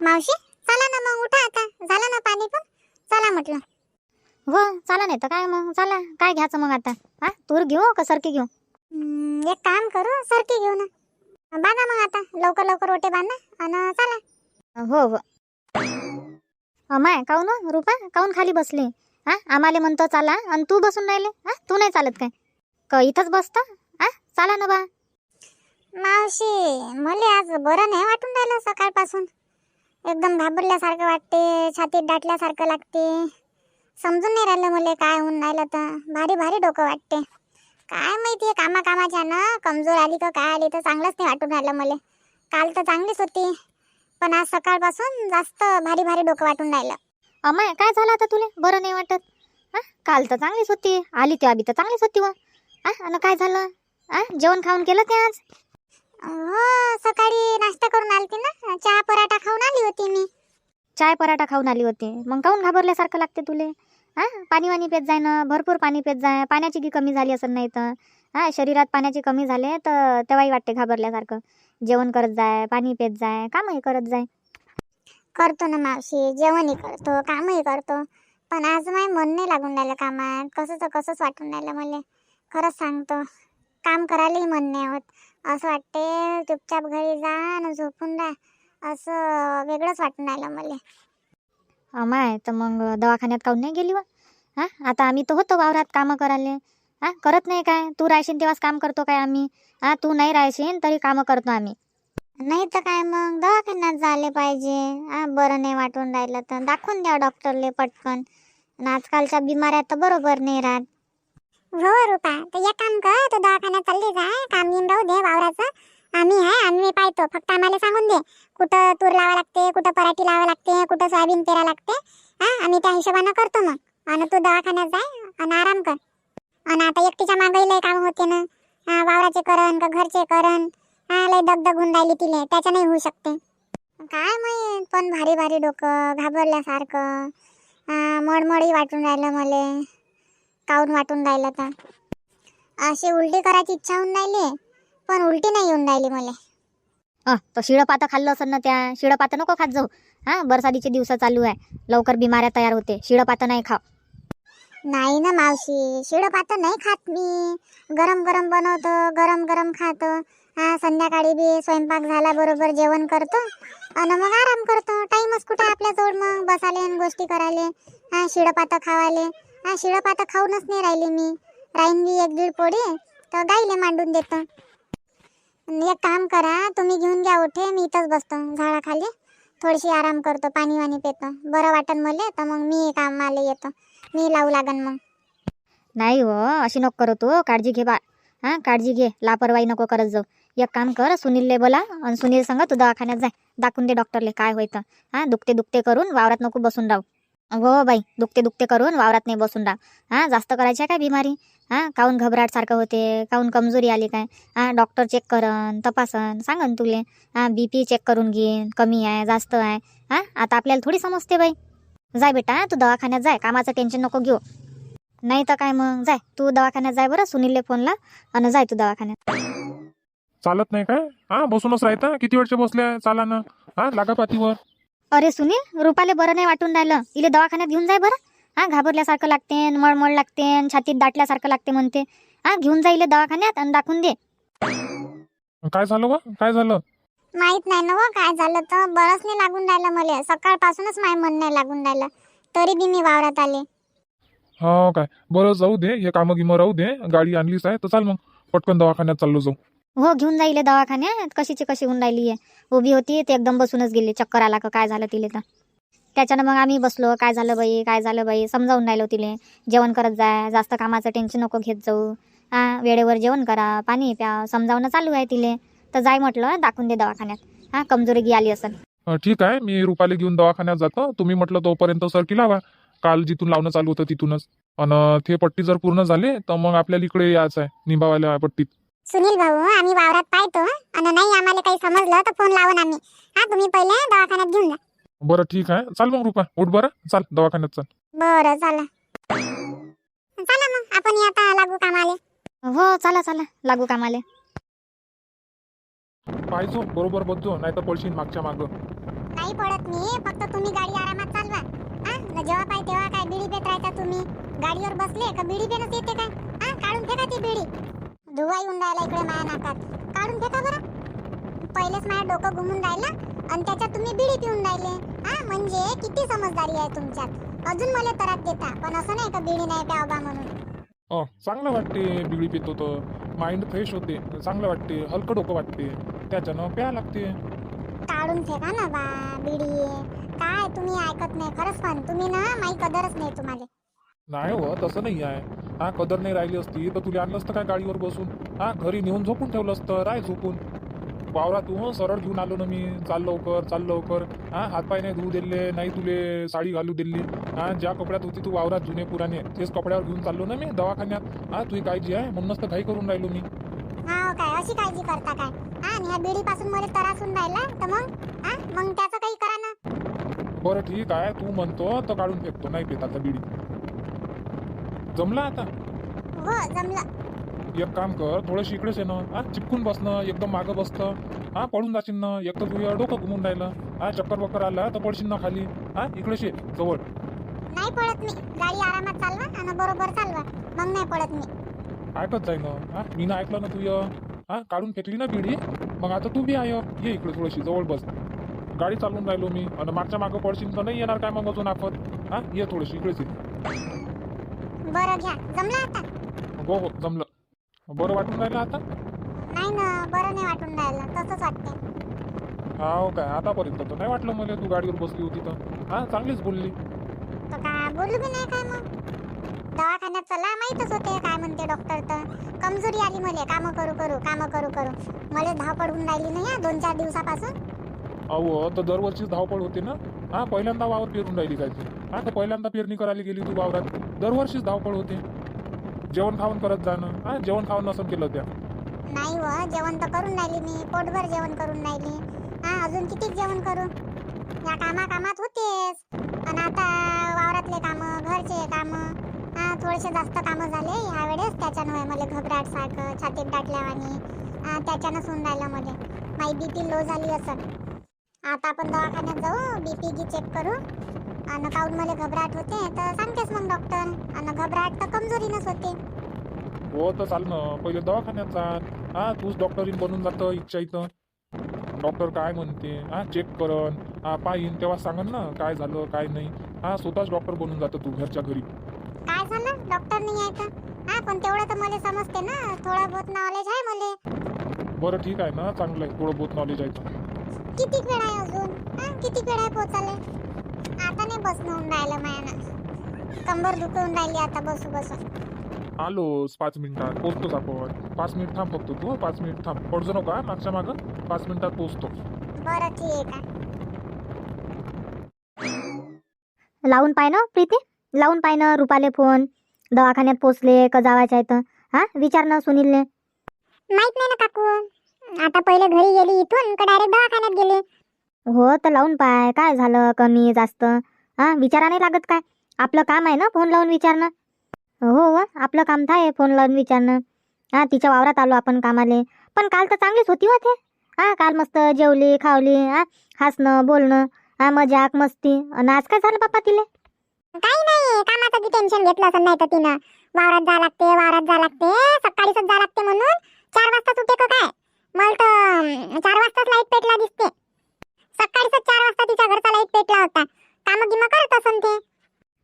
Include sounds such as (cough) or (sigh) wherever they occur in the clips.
मावशी चला ना मग उठा आता. झालं ना पाणी पण? चला म्हटलं. हो चला नाही तर काय मग? चला काय घ्यायचं मग आता? हा तूर घेऊ का सरकी घेऊ? एक काम करू सरकी घेऊ ना. बांधा मग आता लवकर लवकर ओटे बांधा आणि चला. हो हो. अमाय काऊन हो, रुपा काऊन खाली बसली? हा आम्हाला म्हणतो चाला आणि तू बसून राहिले? हा तू नाही चालत काय? क इथंच बसतं? हा चाला ना बा. मावशी मला आज बरं नाही वाटून राहिलं सकाळपासून. एकदम घाबरल्यासारखं वाटते छातीत दाटल्यासारखं लागते. समजून नाही राहिलं मला काय होऊन राहिलं तर. भारी भारी डोकं वाटते. काय माहिती कामा कामाच्या ना कमजोर आली का काय आली तर चांगलंच नाही वाटून राहिलं मला. काल तर चांगलीच होती पण आज सकाळपासून जास्त भारी भारी डोकं वाटून राहिलं. अमाय काय झालं आता तुले? बरं नाही वाटत. हा काल तर चांगलीच होती आली तेव्हा बी तर चांगलीच होती व. हा आणि काय झालं? हा जेवण खाऊन केलं ते आज? हो सकाळी नाश्ता करून आलती ना. चहा पराठा खाऊन आली होती मी. चाय पराठा खाऊन आली होती. मग काऊन घाबरल्यासारखं लागते तुले? हा? पाणी वाणी पेत जाय ना भरपूर पाणी पेत जाय पाण्याची की कमी झाली असं नाही तर? हा शरीरात पाण्याची कमी झाले तर तेव्हाही वाटते घाबरल्यासारखं. जेवण करत जाय पाणी पेत जाय कामही करत जाय. करतो ना मावशी जेवणही करतो कामही करतो. पण आज माय मन नाही लागून राहिलं कामात. कसंच कसंच वाटून राहिलं मला. खरंच सांगतो. काम करायलाही मन नाही होत. असं वाटते चुपचाप घरी जा आणि झोपून राहा. असं वेगळंच वाटून राहिलं मला. अमाय तर मग दवाखान्यात काऊन नाही गेली व? हा? आता आम्ही तर होतो वावरात कामं करायला. हा? करत नाही काय? तू राहशील तेव्हाच काम करतो काय आम्ही? हा? तू नाही राहशील तरी कामं करतो आम्ही. नाही तर काय मग? दवाखान्यात झाले पाहिजे. हा बरं नाही वाटून राहिलं तर. दाखवून द्या डॉक्टरले पटकन. आजकालच्या बिमाऱ्या तर बरोबर नाही राहत. हो रुपा. तर एक काम कर तू दवाखान्यात चालली जा काम येऊन राहू दे वावराचं. आम्ही आहे आम्ही पाहतो. फक्त आम्हाला सांगून दे कुठं तूर लावा लागते कुठं पराठी लावा लागते कुठं सोयाबीन पेरा लागते. हा आम्ही त्या हिशोबानं करतो मग. आणि तू दवाखान्यात जाय आणि आराम कर. आणि आता एकटीच्या मागही काम होते ना. वावराचे करण का घरचे करण हा लय दगदग होऊन राहिली तिले. त्याच्या नाही होऊ शकते. काय माहीत पण भारी भारी डोकं घाबरल्यासारखं. हा, मळमळी वाटून राहिलं मले. काऊन वाटून राहिलं तर? अशी उलटी करायची इच्छा होऊन राहिली पण उलटी नाही येऊन राहिली मला. अ तर शिळपाता खाल्लं असेल ना त्या? शिळपाता नको खात जाऊ. हा बरसातीचे दिवस चालू आहे. लवकर बिमाऱ्या तयार होते. शिळपाता नाही खाव नाही ना मावशी शिळपात नाही खात मी. गरम गरम बनवतो गरम गरम खातो. हा संध्याकाळी बी स्वयंपाक झाला बरोबर जेवण करतो. आणि मग आराम करतो. टाईमच कुठं आपल्याजवळ मग बसाले गोष्टी करायले. हा शिळपात खावाले. हा शिळपात खाऊनच नाही राहिले मी. राहीन एक दीड पोळी तर गाईले मांडून देतो. एक काम करा तुम्ही घेऊन घ्या उठे मी इथंच बसतो झाडाखाली. थोडीशी आराम करतो पाणी वाणी पितो. बरं वाटन मले तर मग मी कामाला येतो. मी लावू लागन मग. नाही हो अशी नको करू तू. काळजी घे बा. हा काळजी घे. लापरवाही नको करत जाऊ. एक काम कर सुनीलले बोला आणि सुनील सांगा तू दवाखान्यात जाय. दाखवून दे डॉक्टरले काय होतं हा दुखते दुखते करून वावरात नको बसून राहू. हो बाई दुखते दुखते करून वावरात नाही बसून राहा. हा जास्त करायची आहे काय बिमारी? हा काऊन घबराट सारखं होते? काऊन कमजोरी आली काय? हा डॉक्टर चेक करन तपासन सांगन तुले. हा बी पी चेक करून घेईन कमी आहे जास्त आहे. हा आता आपल्याला थोडी समजते बाई. जाय बेटा तू दवाखान्यात जाय कामाचं टेन्शन नको घेऊ. नाही तर काय मग? जाय तू दवाखान्यात जाय बरं सुनीलले फोनला आणि जाय तू दवाखान्यात. चालत नाही काय? हां बसूनच राहता. किती वेळचे बसल्या चाला ना हां लागा पातीवर. अरे सुनील रुपाले बरं नाही वाटून राहिलं. इले दवाखान्यात घेऊन जाय बरं. हा घाबरल्यासारखं लागते मळमळ लागते छातीत दाटल्यासारखं लागते म्हणते. हा घेऊन जा इले दवाखान्यात आणि दाखवून दे. काय झालं वा काय झालं? माहीत नाही ना काय झालं तर बरंच नाही लागून राहिलं मला. सकाळपासूनच माय मन नाही लागून राहिलं. तरी बी मी वावरात आले. हा काय. बरं जाऊ दे. हे कामं गिमं राहू दे. गाडी आणलीच आहे तर चाल मग. पटकन दवाखान्यात चाललो जाऊ. हो घेऊन जाईल दवाखान्यात. कशीची कशी होऊन राहिली आहे उभी होती ते एकदम बसूनच गेली. चक्कर आला का काय झालं तिले तर. त्याच्यानं मग आम्ही बसलो काय झालं बाई काय झालं बाई समजावून राहिलो तिले. जेवण करत जाय जास्त कामाचं टेन्शन नको घेत जाऊ. हा वेळेवर जेवण करा पाणी प्या समजावणं चालू आहे तिले. तर जाय म्हटलं दाखवून दे दवाखान्यात. हा कमजोरी गी आली असेल ठीक आहे मी रुपाली घेऊन दवाखान्यात जातो. तुम्ही म्हटलं तोपर्यंत सरकी लावा. काल जिथून लावणं चालू होतं तिथूनच. आणि ते पट्टी जर पूर्ण झाली तर मग आपल्याला इकडे यायचं आहे निभावायला पट्टीत. सुनील भाऊ आम्ही वावरात पाहतो आणि नाही आम्हाला काही समजलं तर फोन लावून आम्ही. हा तुम्ही पहिले दवाखान्यात घेऊन जा. बरं ठीक आहे. चाल मग रुपा. उठ बरं. चाल दवाखान्यात चाल. बरं चला चला मग आपण आता लागू कामाले. हो चला चला. लागू कामाले. पाहिजो बरोबर बघजो नाही तर पडशील मागच्या मागं. नाही पडत मी फक्त तुम्ही गाडी आरामात चालवा. हा न जेव्हा पाहिजे तेव्हा काय बिडी पेत राहता तुम्ही? गाडीवर बसले का बिडी पेनच येते काय? हा काढून फेका ती बिडी. धुवा येऊन राहिला इकडे माया नाकात. काढून फेका बरं? पहिलेच माझं डोकं घुमून राहिलं आणि त्याच्यात तुम्ही बिडी पिऊन राहिले. हा म्हणजे किती समजदारी आहे तुमच्यात. अजून मला त्रास देता पण असं नाही का बिडी नाही प्यावबा म्हणून? अ चांगलं वाटते बिडी पितो तर. माइंड फ्रेश होते. चांगलं वाटते हलकं डोकं वाटते. त्याच्यानं प्या लागते. काढून फेका ना बा बिडी. काय तुम्ही ऐकत नाही खरंच पण तुम्ही ना माही कदरच नाही तुम्हाला. नाही हो तसं नाही आहे. हा कदर नाही राहिली असती तर तुला आणलं असतं काय गाडीवर बसून? हा घरी नेऊन झोपून ठेवलं असतं राय झोपून. वावरातून सरळ घेऊन आलो ना मी चाल लवकर चाल लवकर. हा हातपाय नाही धुवू दिले नाही तुले साडी घालू दिली. हा ज्या कपड्यात होती तू वावरात जुने पुराणे तेच कपड्यावर घेऊन चाललो ना मी दवाखान्यात. हा तुझी काळजी आहे म्हणूनच तर घाई करून राहिलो मी. हा काय अशी काळजी करता काय? आणि ह्या बिडी पासून मला त्रास होऊन राहिला तर मग? मग त्याचं काही करा ना. बरं ठीक आहे तू म्हणतो तर काढून फेकतो नाही पेत आता बिडी. जमला आता? हो जमलं. एक काम कर थोडंशी इकडेच आहे ना. हा चिपकून बसणं एकदम मागं बसतं हा पळून जाशील ना. एक तर तुझ्या डोकं घुमून राहिलं. हा चक्कर बक्कर आला तर पडशील ना खाली. हा इकडेच ये जवळ. नाही पडत मी. गाडी आरामात चालवा आणि बरोबर चालवा. मग नाही पडत मी. ऐकत जाय ना. हा मी ना ऐकलं ना तुझं हा काढून फेकली ना बिडी मग आता तू बी आहे ये इकडे थोडीशी जवळ बस. गाडी चालवून राहिलो मी. आणि मागच्या मागं पडशील तर नाही येणार काय मग अजून आफत हा ये थोडीशी इकडेच ये. बरं घ्या. जमलं आता? हो हो जमलं. बरं वाटून राहिलं आता? नाही ना बरं नाही वाटून राहिलं. तसंच वाटते हा काय? आतापर्यंत तर नाही वाटलं मला. तू गाडीवर बसली होती तर. हा चांगलीच बोलली. तर का? बोलू बी नाही काय मग? दवाखान्यात चला माहीतच होते. काय म्हणते डॉक्टर तर? कमजोरी आली मला. कामं करू करू कामं करू करू. मला धावपळ होऊन राहिली नाही हा दोन चार दिवसापासून. अहो तर दरवर्षीच धावपळ होते ना? हा पहिल्यांदा वावर पेरून राहिली काय तू? हा तर पहिल्यांदा पेरणी करायला गेली तू वावरात. दरवर्षीच धावपळ होते. जेवण खाऊन करत जाणं. हा जेवण खाऊन नसून केलं त्या नाही व जेवण तर करून राहिली मी. पोटभर जेवण करून राहिली. हा अजून किती जेवण करू? या कामा कामात होतेस. आणि आता वावरातले कामं घरचे कामं हा थोडेसे जास्त कामं झाले. ह्या वेळेस त्याच्यानं मला घबराट सारखं छातीत दाटल्यावानी त्याच्यानं त्याच्यानंच होऊन राहिलं मला. माई बीपी लो झाली असं आता आपण दवाखान्यात जाऊ. बीपी गी चेक करू. आणि काऊन मला घबराट होते तर सांगतेस मग डॉक्टर आणि घबराट तर कमजोरीनंच होते. हो तर चाल ना. पहिले दवाखान्यात चाल हा तूच डॉक्टरीन बनून जातं इच्छा इथं. डॉक्टर काय म्हणते? हा चेक करन. हा पाहीन. तेव्हा सांगन ना काय झालं काय नाही. हा स्वतःच डॉक्टर बनून जातं तू घरच्या घरी. काय झालं? डॉक्टर नाही आहे का हा पण तेवढं तर मला समजते ना. थोडं बहुत नॉलेज आहे मला. बरं ठीक आहे ना. चांगलं आहे. थोडं बहुत नॉलेज आहे. तर. किती वेळ आहे अजून? हा किती वेळ आहे आता नाही बसणं होऊन राहिलं मायानं. कंबर दुखवून राहिली आता बसू आलोच पाच मिनिटात पोचतोच आपण. पाच मिनिट थांब फक्त तू पाच मिनिट थांब. पडजो नका मागच्या मागं. पाच मिनिटात पोचतो बरं ठीक आहे लावून पाय ना प्रीती. लावून पाय ना रुपाले फोन. दवाखान्यात पोचले का जावायचं आहे तर. हा विचार ना सुनीलने माहीत नाही ना काकू. आता पहिले घरी गेली इथून का डायरेक्ट दवाखान्यात गेले? हो तर लावून पाय. काय झालं? कमी जास्त? हा विचारा नाही लागत काय? आपलं काम आहे ना फोन लावून विचारणं? हो हो आपलं काम थाय फोन लावून विचारणं. हा तिच्या वावरात आलो आपण कामाले. पण काल तर चांगलीच होती होते हा काल मस्त जेवली खावली हा हसणं बोलणं हा मजाक मस्ती. आणि आज काय झालं बाप्पा तिले? काही नाही कामाचं टेन्शन घेतलं असं नाही तर तिनं. वावरात जा लागते वावरात जा लागते सकाळीच जा लागते म्हणून चार वाजता सुटे का काय मला तर अं, चार वाजताच लाइट पेटला दिसते सकाळीच चार वाजता तिच्या घरचा लाइट पेटला होता काम गिमा करत असन ते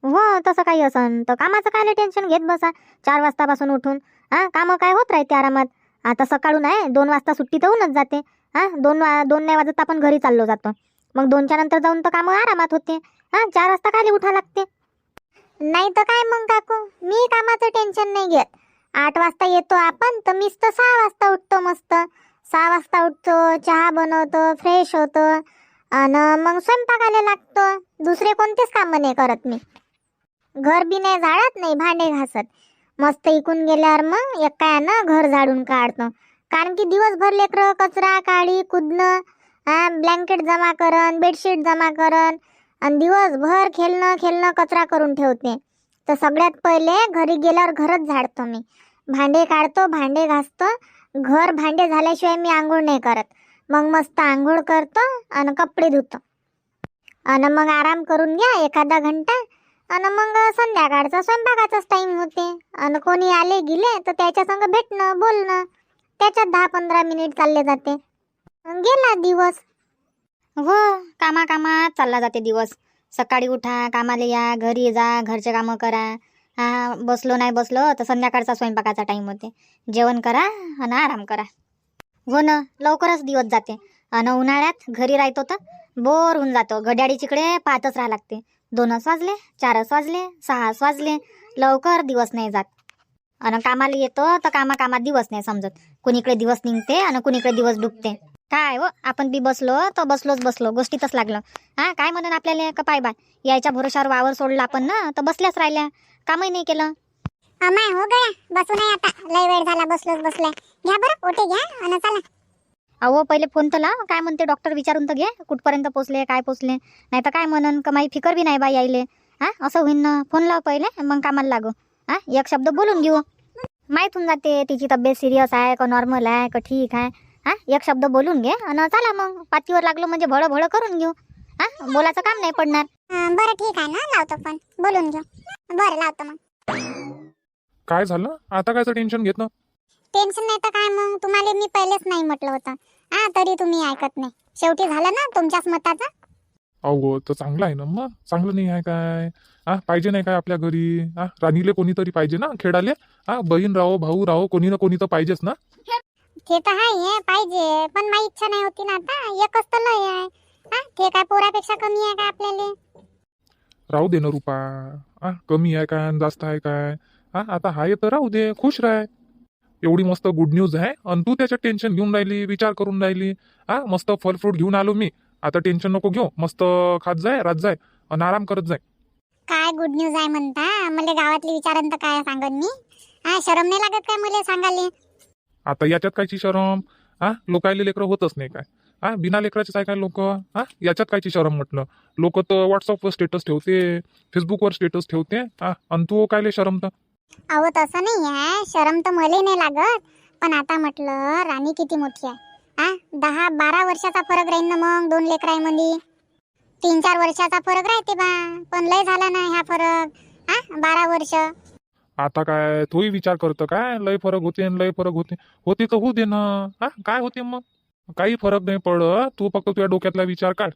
हो तसं काही असन तर कामाचं काय टेन्शन घेत बसा? चार वाजतापासून उठून. हा कामं काय होत राहते आरामात? आता सकाळून आहे दोन वाजता सुट्टी तर होऊनच जाते. हा दोन वा दोन नाही वाजत आपण घरी चाललो जातो. मग दोनच्या नंतर जाऊन तर कामं आरामात होते. हा चार वाजता काय उठा लागते. नाही तर काय मग काकू? मी कामाचं टेन्शन नाही घेत. आठ वाजता येतो आपण तर मीच तर सहा वाजता उठतो मस्त. सहा वाजता उठतो चहा बनवतो फ्रेश होतो. आणि मग स्वयंपाकाला लागतो. दुसरे कोणतेच कामं नाही करत मी. घर बी नाही झाडत नाही भांडे घासत. मस्त इकून गेल्यावर मग एकायानं घर झाडून काढतो. कारण की दिवसभर लेकरं कचरा काळी कुदणं ब्लँकेट जमा करन बेडशीट जमा करन आणि दिवसभर खेळणं खेळणं कचरा करून ठेवते तर सगळ्यात पहिले घरी गेल्यावर घरच झाडतो मी. भांडे काढतो भांडे घासतो. घर भांडे झाल्याशिवाय मी आंघोळ नाही करत. मग मस्त आंघोळ करतो आणि कपडे धुतो. आणि मग आराम करून घ्या एखादा घंटा आणि मग संध्याकाळचा स्वयंपाकाचाच टाईम होते. आणि कोणी आले गेले तर त्याच्या संग भेटणं बोलणं. त्याच्यात दहा पंधरा मिनिट चालले जाते. गेला दिवस. हो कामा कामात चालला जाते दिवस. सकाळी उठा कामाला या घरी जा घरचे कामं करा. हा बसलो नाही बसलो तर संध्याकाळचा स्वयंपाकाचा टाईम होते. जेवण करा आणि आराम करा. हो ना लवकरच दिवस जाते. आणि उन्हाळ्यात घरी राहतो तर बोर होऊन जातो. घड्याळीच्याकडे पाहतच राहा लागते. दोनच वाजले चारच वाजले सहाच वाजले. लवकर दिवस नाही जात. आणि कामाला येतो तर कामा कामात दिवस नाही समजत. कुणीकडे दिवस निघते आणि कुणीकडे दिवस डुबते. काय हो आपण बी बसलो तर बसलोच बसलो. गोष्टीतच लागलं. हा काय म्हणून आपल्याला का पाय बाय. यायच्या भरोशावर वावर सोडला आपण ना तर बसल्याच राहिल्या. कामही नाही केलं. अमाय हो गया बसू नाही आता. लय वेळ झाला बसलोच बसलाय. घ्या बरं ओटे घ्या. आणि चला. अहो पहिले फोन तर लाव. काय म्हणते डॉक्टर विचारून तर घे. कुठपर्यंत पोचले काय पोचले? नाही तर काय म्हणून? का माही फिकर बी नाही बा यायले? हा? असं होईन ना. फोन लाव पहिले मग कामाला लागू. हा? एक शब्द बोलून घेऊ. माहीत होऊन जाते तिची तब्येत सिरियस आहे का नॉर्मल आहे का ठीक आहे? हा? एक शब्द बोलून घे आणि चला मग. पातीवर लागलो म्हणजे भळ भळ करून घेऊ. हा? बोलायचं काम नाही पडणार. बरं ठीक आहे ना. लावतो फोन बोलून घेऊ. बरं लावतो मग. काय झालं? आता कायचं टेन्शन घेतलं टेन्शन नाही तर काय मग? तुम्हाला मी पहिलेच नाही म्हटलं होतं. हा तरी तुम्ही ऐकत नाही. शेवटी झालं ना तुमच्याच मताचा? अहो तर चांगलं आहे ना मग? चांगलं नाही आहे काय? हा पाहिजे नाही काय आपल्या घरी? हा राणीले कोणीतरी पाहिजे ना खेळाले? हा बहीण राहो भाऊ राहो कोणी ना कोणी तर पाहिजेच ना? ते तर आहे पाहिजे. पण माझी इच्छा नाही होती ना आता. एकच तर लय आहे. हा ते काय पोरापेक्षा कमी आहे का आपल्याला? राहू दे ना रुपा. हा कमी आहे काय आणि जास्त आहे काय? हा आता हाय तर राहू दे. खुश राह. एवढी मस्त गुड न्यूज आहे. आणि तू त्याच्यात टेन्शन घेऊन राहिली विचार करून राहिली. हा मस्त फल फ्रूट घेऊन आलो मी. आता टेन्शन नको घेऊ. मस्त खात जाय रात जाय. आणि आराम करत जाय. काय गुड न्यूज आहे म्हणता? मला गावातली विचारन तर काय सांगन मी? हा शरम नाही लागत काय मला सांगाले आता याच्यात कायची शरम? हा लोकायले लेकरं होतच नाही काय? हा बिना लेकराचेच आहे काय लोक? हा याच्यात कायची शरम म्हटलं? लोक तर व्हॉट्सअपवर स्टेटस ठेवते फेसबुकवर स्टेटस ठेवते. हा आणि तू कायले शरम तर अहो तसं नाही आहे शरम तर मला नाही लागत. पण आता म्हटलं राणी किती मोठी आहे. हा दहा बारा वर्षाचा फरक राहील ना मग दोन लेकरांमध्ये तीन चार वर्षाचा फरक राहते बा. पण लय झाला ना ह्या फरक. हा बारा वर्ष. आता काय तोही विचार करतो काय? लय फरक होते आणि लय फरक होते. होते तर होऊ दे ना. हा काय होते मग? काही फरक नाही पडत. तू फक्त तुझ्या डोक्यातला विचार काढ.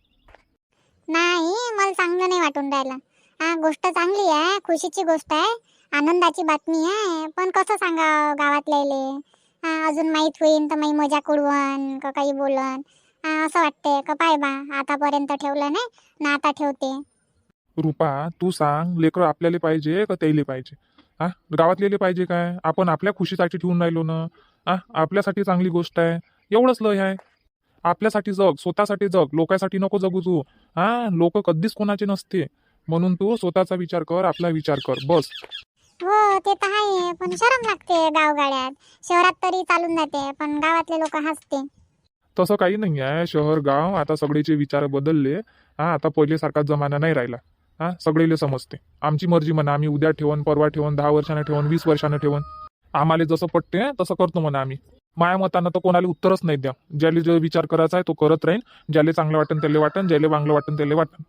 नाही मला चांगलं नाही वाटून राहिलं. हा गोष्ट चांगली आहे. खुशीची गोष्ट आहे. आनंदाची बातमी आहे. पण कसं सांगा गावातल्याले? हा अजून माहीत होईन तर माही मजाक उडवण का काही बोलन असं वाटते का पाय बा आतापर्यंत ठेवलं नाही ना आता ठेवते. रुपा तू सांग लेकरं आपल्याला पाहिजे का त्याला पाहिजे? हा गावातलेले पाहिजे काय? आपण आपल्या खुशीसाठी ठेवून राहिलो ना? हा आपल्यासाठी चांगली गोष्ट आहे. एवढंच लय आहे. आपल्यासाठी जग स्वतःसाठी जग लोकांसाठी नको जगू तू. हा लोक कधीच कोणाचे नसते. म्हणून तू स्वतःचा विचार कर आपला विचार कर. बस. हो ते तर आहे पण शरम लागते गावगाड्यात. शहरात तरी चालून जाते पण गावातले लोक हसते. तसं काही नाही आहे शहर गाव आता सगळेचे विचार बदलले. हा आता पहिलेसारखा जमाना नाही राहिला. हा सगळेले समजते. आमची मर्जी म्हणा आम्ही उद्या ठेवून परवा ठेवून दहा वर्षानं ठेवून वीस वर्षानं ठेवून आम्हाला जसं पटते तसं करतो म्हणा आम्ही. माया मतानं तर कोणाला उत्तरच नाही द्या. ज्याला जो विचार करायचा आहे तो करत राहीन. ज्याला चांगलं वाटन त्याला वाटन. ज्याला चांगलं वाटन त्याला वाटन.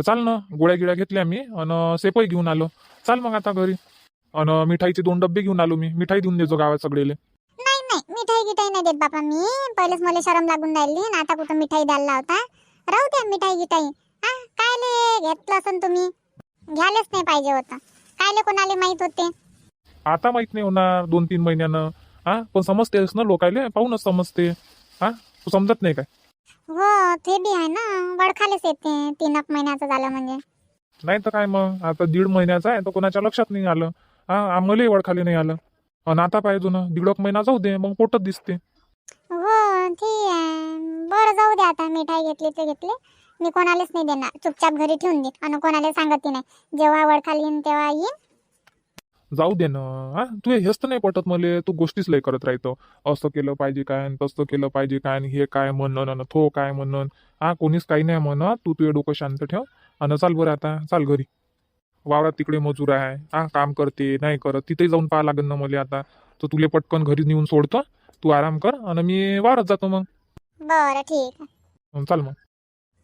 चाल ना गोळ्या गिळ्या घेतल्या मी आणि सेपही घेऊन आलो. चाल मग आता घरी. आणि मिठाईचे दोन डब्बे घेऊन आलो मी. मिठाई देऊन देतो गावात सगळेले. नाही नाही. मिठाई गिठाई नाही देत बापा मी. पहिलेच मला शरम लागून राहिली ना आता कुठं मिठाई द्यायला होता राहू द्या मिठाई गिठाई. हा कायले घेतलं असन तुम्ही? घ्यायलाच नाही पाहिजे होतं. कायले कोणाले माहीत होते? आता माहीत नाही होणार दोन तीन महिन्यानं. हा पण समजतेस ना लोकायले? पाहूनच समजते. हा तू समजत नाही काय? हो ते बी आहे ना. वडखालेच येते. तीन एक महिन्याचं झालं म्हणजे. नाही तर काय मग? आता दीड महिन्याचा आहे तर कोणाच्या लक्षात नाही आलं. हा आम्हालाही वळखाली नाही आलं. आणि आता पाहिजे ना दीड एक महिना जाऊ दे मग पोटच दिसते. हो ठीक आहे. बरं जाऊ दे आता मिठाई घेतली ते घेतली. मी कोणालाच नाही देणार. चुपचाप घरी ठेवून दे. आणि कोणाला सांगत नाही. जेव्हा वडखाली येईन तेव्हा येईन. जाऊ दे ना. हा तू हेच तर नाही पटत मले. तू गोष्टीच लय करत राहतो. असं केलं पाहिजे काय तसं केलं पाहिजे काय हे काय म्हणणं आणि तो काय म्हणणं हा कोणीच काही नाही म्हणत. तू तुझे डोकं शांत ठेव. आणि चाल बरं आता. चाल घरी. वावरात तिकडे मजूर आहे हा काम करते नाही करत तिथे जाऊन पाहा लागेल ना मला आता. तर तुले पटकन घरी नेऊन सोडतो तू आराम कर आणि मी वावरात जातो मग. बरं ठीक चाल मग.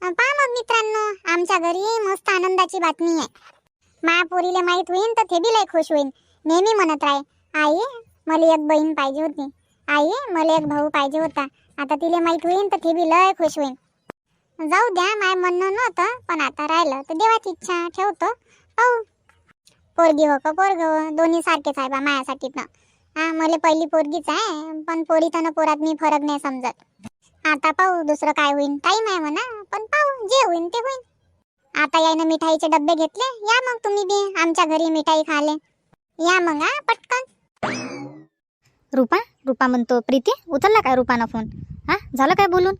पहा मग मित्रांनो आमच्या घरी मस्त आनंदाची बातमी आहे. माया पोरीले माहीत होईन तर ते बी लय खुश होईन. नेहमी म्हणत राहे आई मला एक बहीण पाहिजे होती. आई मला एक भाऊ पाहिजे होता. आता तिले माहीत होईन तर ते बी लय खुश होईन. जाऊ द्या माय म्हणणं नव्हतं पण आता राहिलं. तर देवाची इच्छा ठेवतो. पाहू पोरगी हो का पोरग हो? दोन्ही सारखेच आहे बा मायासाठी तर हा मला पहिली पोरगीच आहे पण पोरीत न पोरात मी फरक नाही समजत. आता पाहू दुसरं काय होईन. टाईम आहे म्हणा पण पाहू जे होईन ते होईन. आता यायनं मिठाईचे डब्बे घेतले या मग तुम्ही बी आमच्या घरी मिठाई खाले. या मग हा पटकन. रुपा रुपा म्हणतो प्रीती उचलला काय रुपानं फोन? हा झालं काय बोलून?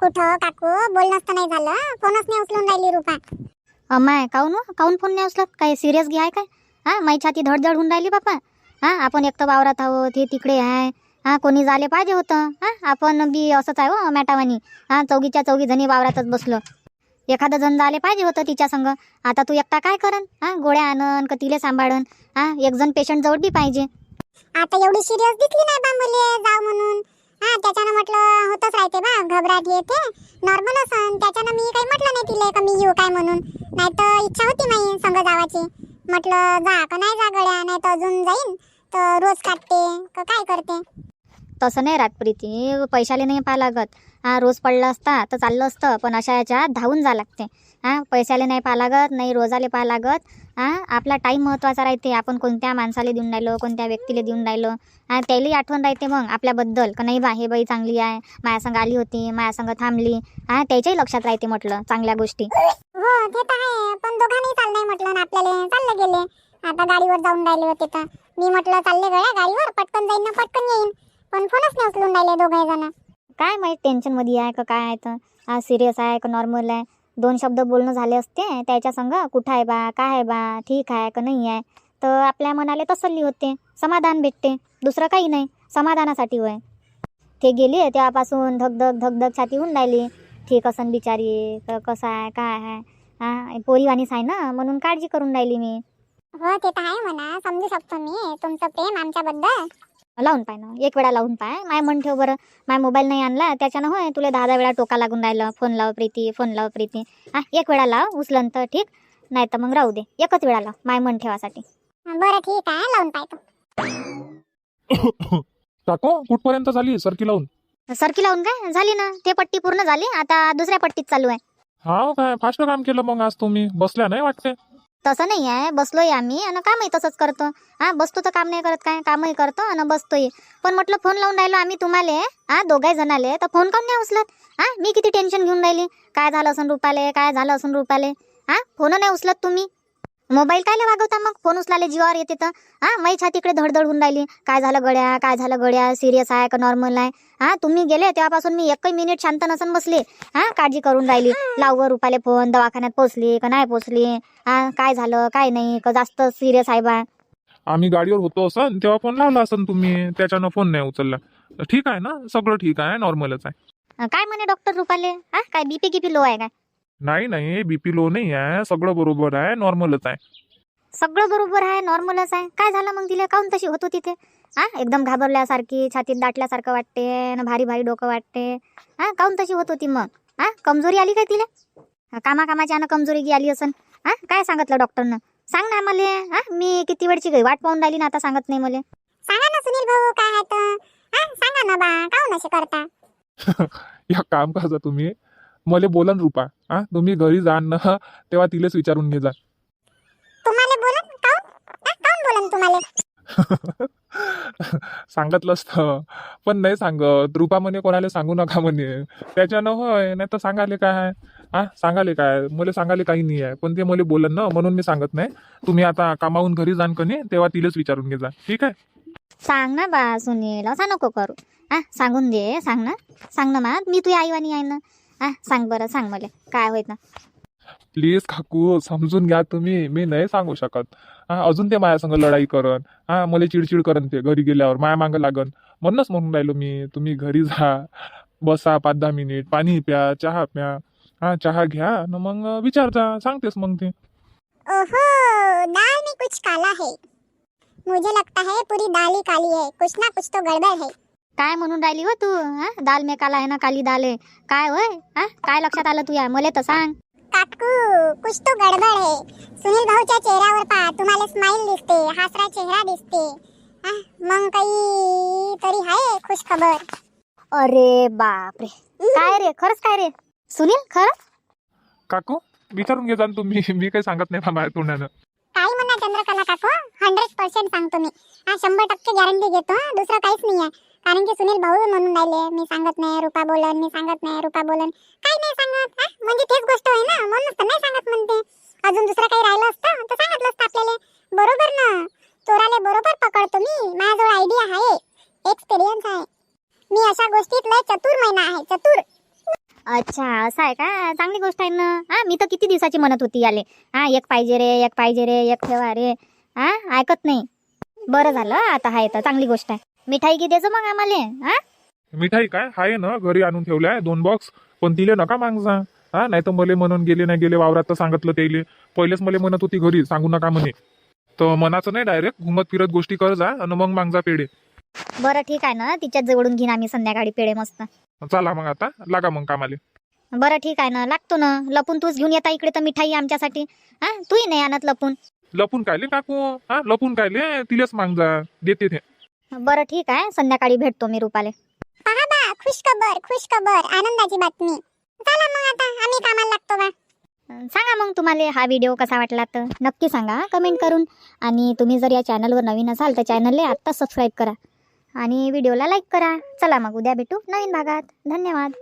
कुठं काकू? बोलणंच तर नाही झालं फोनच नाही उचलून राहिली रुपा. माय काऊन हो? काऊन फोन नाही उचलत? काय सिरियस घे आहे काय हा माई छाती धडधड होऊन राहिली बापा. हा आपण एक तर वावरात आहोत हे तिकडे आहे. हा कोणी झाले पाहिजे होतं? हां आपण बी असंच आहे हो मॅटावानी. हां चौघीच्या चौघी जणी वावरातच बसलो. एखादं जण झाले पाहिजे होतं तिच्या संग. आता तू एकटा काय करन? हां गोळ्या आणन का तिले सांभाळन? हां एक जण पेशंट जवळ बी पाहिजे. आता एवढी सिरियस दिसली नाही बा मुले जाऊ म्हणून. हा त्याच्यानं म्हटलं होतच राहते बा घबराट येते. नॉर्मल असन. त्याच्यानं मी काही म्हटलं नाही तिले का मी येऊ काय म्हणून. नाही तर इच्छा होती माझी संग जावाची. म्हटलं जा का नाही जा गड्या? नाही तर अजून जाईन. तर रोज काटते. का काय करते? तसं नाही राहत प्रीती. पैशाले नाही पाहा लागत. हा रोज पडलं असता तर चाललं असतं. पण अशा याच्यात धावून जा लागते. हा पैशाले नाही पाहा लागत नाही रोजाले पाहा लागत. हा आपला टाईम महत्त्वाचा राहते. आपण कोणत्या माणसाला देऊन राहिलो कोणत्या व्यक्तीला देऊन राहिलो हा त्यालाही आठवण राहते मग आपल्याबद्दल. का नाही बा हे बाई चांगली आहे माझ्यासंग आली होती माझ्यासंग थांबली. हा त्याच्याही लक्षात राहते म्हटलं चांगल्या गोष्टी. हो ते तर आहे पण दोघांनी चाललंय म्हटलं ना आपल्याला. चालले गेले. आता गाडीवर जाऊन राहिले होते तर. मी म्हटलं चालले गड्या गाडीवर पटकन जाईन ना पटकन येईन. पण फोनच नाही उचलून राहिले दोघे जण काय माहीत टेन्शनमध्ये आहे का काय आहे तर. सिरियस आहे का नॉर्मल आहे? दोन शब्द बोलणं झाले असते त्याच्या संग कुठं आहे बा? काय आहे बा? ठीक आहे का नाही आहे? तर आपल्या मनाला तसल्ली होते. समाधान भेटते. दुसरं काही नाही. समाधानासाठी होय ते गेली तेव्हापासून धगधग धगधग छाती होऊन राहिली. ठीक असन बिचारी कसं आहे? काय आहे? हा पोरीवानीच आहे ना? म्हणून काळजी करून राहिली मी. हो ते तर आहे म्हणा. समजू शकतो मी. तुमचं प्रेम आमच्याबद्दल. लावून पाय ना एक वेळा लावून पाय. माय मन ठेव बरं. माय मोबाईल नाही आणला त्याच्यानं होय तुला दहा दहा वेळा टोका लागून राहिलं. फोन लाव प्रीती फोन लाव प्रीती. हा एक वेळा लाव उचलन तर ठीक. नाही तर मग राहू दे. एकच वेळा लाव माय मन ठेवासाठी. बरं ठीक आहे लावून पाहतो (coughs) काको कुठपर्यंत झाली सरकी लावून? सरकी लावून काय? झाली ना. ते पट्टी पूर्ण झाली. आता दुसऱ्या पट्टीत चालू आहे. हा काय फास्ट काम केलं मग आज तुम्ही. बसल्या नाही वाटते? तसं नाही आहे. बसलोय आम्ही आणि कामही तसंच करतो. हा बसतो तर काम नाही करत काय कामही करतो आणि बसतोय. पण म्हटलं फोन लावून राहिलो आम्ही तुम्हाला. हा दोघाही जणाले. तर फोन काऊन नाही उचलत? हा मी किती टेन्शन घेऊन राहिली? काय झालं असून रुपाले? काय झालं असून रुपाले? हा फोन नाही उचलत तुम्ही. मोबाईल कायले वागवता मग? फोन उचलाले जीवावर येते तर. हा मै छातीकडे धडधड होऊन राहिली. काय झालं गड्या काय झालं गड्या? सिरियस आहे का नॉर्मल आहे हा तुम्ही गेले तेव्हापासून मी एकही मिनिट शांत नसन बसली. हा काळजी करून राहिली. लाववर रुपाले फोन दवाखान्यात पोचली का नाही पोचली? हा काय झालं काय नाही का जास्त सिरियस आहे बा? आम्ही गाडीवर होतो असन तेव्हा फोन लावला असन तुम्ही. त्याच्यानं फोन नाही उचलला. ठीक आहे ना? सगळं ठीक आहे नॉर्मलच आहे. काय म्हणे डॉक्टर रुपाले? हा काय बीपी गिपी लो आहे काय? नाही नाही बीपी लो नाही आहे सगळं बरोबर आहे नॉर्मलच आहे. सगळं बरोबर आहे नॉर्मलच आहे. काय झालं मग तिला? काऊन तशी होत होती ते? हा? एकदम घाबरल्यासारखी छातीत दाटल्यासारखं वाटते न भारी भारी डोकं वाटते. हा? काऊन तशी होत होती मग? हा? कमजोरी आली काय तिला? कामाकामाची आणि कमजोरी गी आली असन. हा? काय सांगितलं डॉक्टरनं सांग ना आम्हाला हा? मी किती वेळची गई वाट पाहून राहिली ना आता सांगत नाही मला. सांगा ना सुनील भाऊ काय आहे तर. हा? सांगा ना बा काहून असे करता? (laughs) या काम करा तुम्ही. मला बोलन रुपा. हा तुम्ही घरी जाण ना तेव्हा तिलेच विचारून घे जा. तुम्हाला बोलन काहून काहून बोलन तुम्हाला? (laughs) सांगितलं असतं पण नाही सांगत. रुपा म्हणे कोणाला सांगू नका म्हणे. त्याच्यानं होय नाही तर सांगाले काय? आहे हा सांगाले काय? मला सांगाले काही नाही आहे. पण ते मला बोलन ना म्हणून मी सांगत नाही. तुम्ही आता कामावून घरी जाण कनी तेव्हा तिलेच विचारून घे जा. ठीक आहे? सांग ना बा सुनील. असं नको करू. हा सांगून दे सांग ना. सांग ना मा मी तुझी आईवानी आहे ना. हा सांग बरं सांग मला. काय होईत ना? प्लीज काकू समजून घ्या तुम्ही. मी नाही सांगू शकत. हा अजून ते माझ्या संग लढाई करन. हा मला चिडचिड करन ते घरी गेल्यावर. माया मागं लागन. म्हणूनच म्हणून राहिलो मी. तुम्ही घरी जा. बसा पाच दहा मिनिट. पाणी प्या चहा प्या. हा चहा घ्या. न मग विचारता सांगतेस मग ते. ओहो दाल में कुछ काला है. मुझे लगता है पूरी दाल ही काली है. कुछ ना कुछ तो गड़बड़ है. काय म्हणून राहिली हो तू हा? दाल में काला आहे ना काली दाल आहे. काय होय? हा? काय लक्षात आलं तुया? मला तर सांग. काकू कुछ तो गडबड आहे. सुनील भाऊच्या चेहऱ्यावर पहा तुम्हाला स्माइल दिसते हासरा चेहरा दिसते. मग काही तरी आहे खुश खबर अरे बापरे. काय रे? खरंच काय रे? सुनील खरंच? काकू विचारून घे जा ना तुम्ही. मी काही सांगत नाही बा माझ्या तोंडानं. काही म्हणा चंद्रकला काकू? हंड्रेड पर्सेंट सांगतो मी. हा शंभर टक्के गॅरंटी घेतो हा. दुसरं काहीच नाही आहे कारण की सुनील भाऊ म्हणून राहिले. मी सांगत नाही रुपा बोलन मी सांगत नाही रुपा बोलन. काही नाही सांगत म्हणजे तेच गोष्ट आहे ना? म्हणून तर नाही सांगत म्हणते. अजून दुसरं काही राहिलं असतं तर सांगितलं असतं आपल्याला. बरोबर ना? चोराले बरोबर पकडतो मी. माझ्याजवळ आयडिया आहे. एक्सपिरियन्स आहे. मी अशा गोष्टीत लय चतुर महिना आहे. चतुर. अच्छा असं आहे का? चांगली गोष्ट आहे ना? हा मी तर किती दिवसाची म्हणत होती आले हा एक पाहिजे रे एक पाहिजे रे एक ठेवा रे. हा ऐकत नाही. बरं झालं आता आहे तर चांगली गोष्ट आहे. मिठाई की द्यायचं मग आम्हाला? हा? मिठाई काय? आहे ना घरी आणून ठेवल्या दोन बॉक्स पण तिले नका मागजा हा नाही तर मले म्हणून गेले नाही गेले वावरात तर सांगितलं त्याले पहिलेच मला म्हणत होती घरी सांगू नका म्हणे. तर मनाचं नाही डायरेक्ट घुमत फिरत गोष्टी कर जा आणि मग मागजा पेढे. बरं ठीक आहे ना. तिच्यात जवळून घेईन आम्ही संध्याकाळी पेढे मस्त. चला मग आता लागा मग कामाले. बरं ठीक आहे ना. लागतो ना. लपून तूच घेऊन येता इकडे तर मिठाई आमच्यासाठी. हा तूही नाही आणत लपून. लपून कायले काकू? हा लपून कायले? तिलेच मागजा. देते ते. बरं ठीक आहे. संध्याकाळी भेटतो मी रुपाले. पहा बा खुश खबर खुश खबर आनंदाची बातमी. चला मग आता आम्ही कामाला लागतो बा. सांगा मग तुम्हाला हा व्हिडिओ कसा वाटला तर? नक्की सांगा कमेंट करून. आणि तुम्ही जर या चॅनलवर नवीन असाल तर चॅनलला आत्ताच सबस्क्राईब करा. आणि व्हिडिओला लाईक करा. चला मग उद्या भेटू नवीन भागात. धन्यवाद.